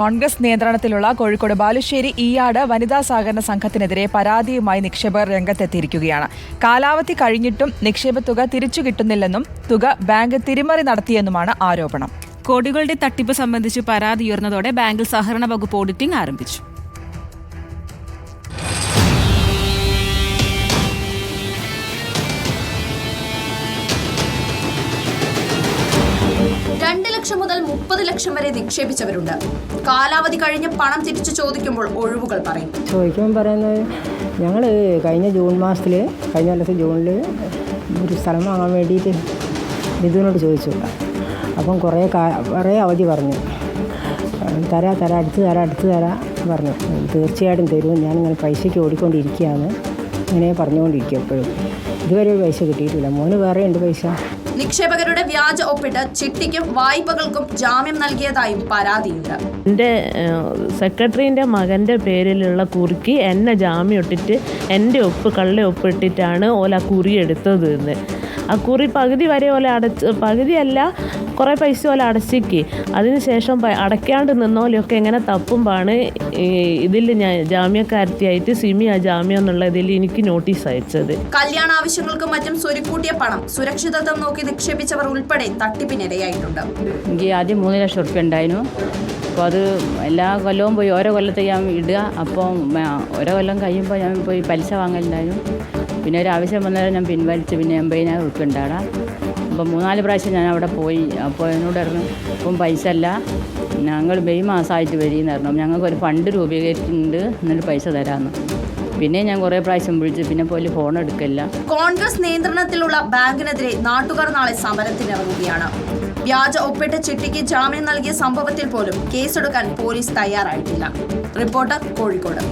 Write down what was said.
കോൺഗ്രസ് നിയന്ത്രണത്തിലുള്ള കോഴിക്കോട് ബാലുശ്ശേരി ഈയാട് വനിതാ സഹകരണ സംഘത്തിനെതിരെ പരാതിയുമായി നിക്ഷേപകർ രംഗത്തെത്തിയിരിക്കുകയാണ്. കാലാവധി കഴിഞ്ഞിട്ടും നിക്ഷേപ തുക തിരിച്ചു കിട്ടുന്നില്ലെന്നും തുക ബാങ്ക് തിരിമറി നടത്തിയെന്നുമാണ് ആരോപണം. കോടികളുടെ തട്ടിപ്പ് സംബന്ധിച്ച് പരാതി ഉയർന്നതോടെ ബാങ്കിൽ സഹകരണ വകുപ്പ് ഓഡിറ്റിംഗ് ആരംഭിച്ചു. ലക്ഷം മുതൽ മുപ്പത് ലക്ഷം വരെ നിക്ഷേപിച്ചവരുണ്ട്. കാലാവധി കഴിഞ്ഞ് പണം തിരിച്ചു ചോദിക്കുമ്പോൾ ഒഴിവുകൾ പറയും. ചോദിക്കുമ്പോൾ പറയുന്നത് ഞങ്ങൾ കഴിഞ്ഞ ജൂൺ മാസത്തിൽ കഴിഞ്ഞ കൊല്ലത്തെ ജൂണിൽ ഒരു സ്ഥലം വാങ്ങാൻ വേണ്ടിയിട്ട് ബിന്ദുവിനോട് ചോദിച്ചു. അപ്പം കുറേ കുറേ അവധി പറഞ്ഞു. തരാ തരാ അടുത്ത് തരാ അടുത്ത് തരാ പറഞ്ഞു. തീർച്ചയായിട്ടും തരും. ഞാനിങ്ങനെ പൈസയ്ക്ക് ഓടിക്കൊണ്ടിരിക്കുകയാണ്. ഇങ്ങനെ പറഞ്ഞുകൊണ്ടിരിക്കും എപ്പോഴും. ഇതുവരെ ഒരു പൈസ കിട്ടിയിട്ടില്ല. മോന് വേറെ ഉണ്ട് പൈസ. നിക്ഷേപകരുടെ വ്യാജ ഒപ്പിട്ട് ചിട്ടിക്കും വായ്പകൾക്കും ജാമ്യം നൽകിയതായും പരാതിയുണ്ട്. എന്റെ സെക്രട്ടറിന്റെ മകന്റെ പേരിലുള്ള കുറിക്ക് എന്നെ ജാമ്യം ഇട്ടിട്ട് എന്റെ ഒപ്പ് കള്ള ഒപ്പിട്ടിട്ടാണ് ഓല കുറി എടുത്തത് എന്ന്. ആ കുറി പകുതി വരെ ഓല അടച്ച് പകുതിയല്ല കുറേ പൈസ പോലെ അടച്ചിക്ക്. അതിനുശേഷം അടയ്ക്കാണ്ട് നിന്നോലൊക്കെ എങ്ങനെ തപ്പുമ്പാണ് ഇതിൽ ഞാൻ ജാമ്യക്കാരത്തിയായിട്ട് സിമി ആ ജാമ്യം എന്നുള്ള ഇതിൽ എനിക്ക് നോട്ടീസ് അയച്ചത്. കല്യാണ ആവശ്യങ്ങൾക്കും മറ്റും സ്വരുക്കൂട്ടിയ പണം സുരക്ഷിതത്വം നോക്കി നിക്ഷേപിച്ചവർ ഉൾപ്പെടെ തട്ടിപ്പിനിരയായിട്ടുണ്ട്. എനിക്ക് ആദ്യം മൂന്ന് ലക്ഷം റുപ്യ ഉണ്ടായിരുന്നു. അപ്പോൾ അത് എല്ലാ കൊല്ലവും പോയി ഓരോ കൊല്ലത്തെ ഞാൻ ഇടുക. അപ്പോൾ ഓരോ കൊല്ലം കഴിയുമ്പോൾ ഞാൻ പോയി പലിശ വാങ്ങലുണ്ടായിരുന്നു. പിന്നെ ഒരു ആവശ്യം വന്നാൽ ഞാൻ പിൻവലിച്ച്. പിന്നെ എൺപതിനായിരം ഉറുപ്പ്യ അപ്പോൾ മൂന്നാൽ പ്രാവശ്യം ഞാൻ അവിടെ പോയി. അപ്പോൾ എന്നോട് പറഞ്ഞു ഇപ്പം പൈസ അല്ല ഞങ്ങൾ മെയ് മാസമായിട്ട് വരികയെന്ന് പറഞ്ഞു. ഞങ്ങൾക്ക് ഒരു ഫണ്ട് രൂപീകരിച്ചിട്ടുണ്ട് എന്നിട്ട് പൈസ തരാമെന്ന്. പിന്നെ ഞാൻ കുറെ പ്രാവശ്യം വിളിച്ചു പിന്നെ പോലും ഫോൺ എടുക്കില്ല കോൺഗ്രസ് നിയന്ത്രണത്തിലുള്ള ബാങ്കിനെതിരെ നാട്ടുകാർ നാളെ സമരത്തിനിറങ്ങുകയാണ്. വ്യാജ ഒപ്പിട്ട ചിട്ടിക്ക് ജാമ്യം നൽകിയ സംഭവത്തിൽ പോലും കേസെടുക്കാൻ പോലീസ് തയ്യാറായിട്ടില്ല. റിപ്പോർട്ടർ കോഴിക്കോട്.